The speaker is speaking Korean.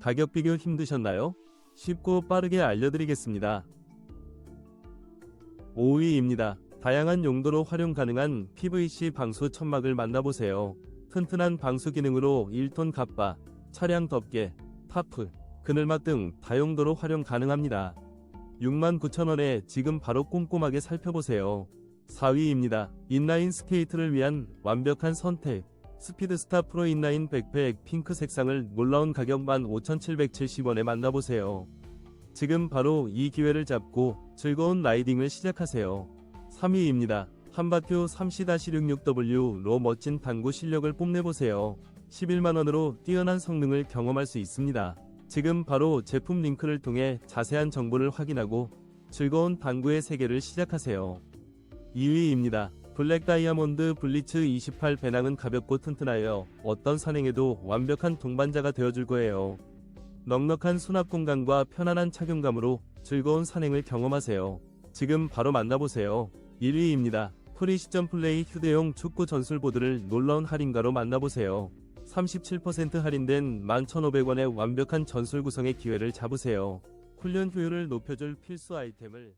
가격 비교 힘드셨나요? 쉽고 빠르게 알려드리겠습니다. 5위입니다. 다양한 용도로 활용 가능한 PVC 방수 천막을 만나보세요. 튼튼한 방수 기능으로 1톤 갑바, 차량 덮개, 타프, 그늘막 등 다용도로 활용 가능합니다. 69,000원에 지금 바로 꼼꼼하게 살펴보세요. 4위입니다. 인라인 스케이트를 위한 완벽한 선택. 스피드스타 프로 인라인 백팩 핑크 색상을 놀라운 가격 15,770원에 만나보세요. 지금 바로 이 기회를 잡고 즐거운 라이딩을 시작하세요. 3위입니다. 한바큐 3C-66W로 멋진 당구 실력을 뽐내보세요. 11만원으로 뛰어난 성능을 경험할 수 있습니다. 지금 바로 제품 링크를 통해 자세한 정보를 확인하고 즐거운 당구의 세계를 시작하세요. 2위입니다. 블랙 다이아몬드 블리츠 28 배낭은 가볍고 튼튼하여 어떤 산행에도 완벽한 동반자가 되어줄 거예요. 넉넉한 수납 공간과 편안한 착용감으로 즐거운 산행을 경험하세요. 지금 바로 만나보세요. 1위입니다. 프리시전 플레이 휴대용 축구 전술보드를 놀라운 할인가로 만나보세요. 37% 할인된 11,500원의 완벽한 전술 구성의 기회를 잡으세요. 훈련 효율을 높여줄 필수 아이템을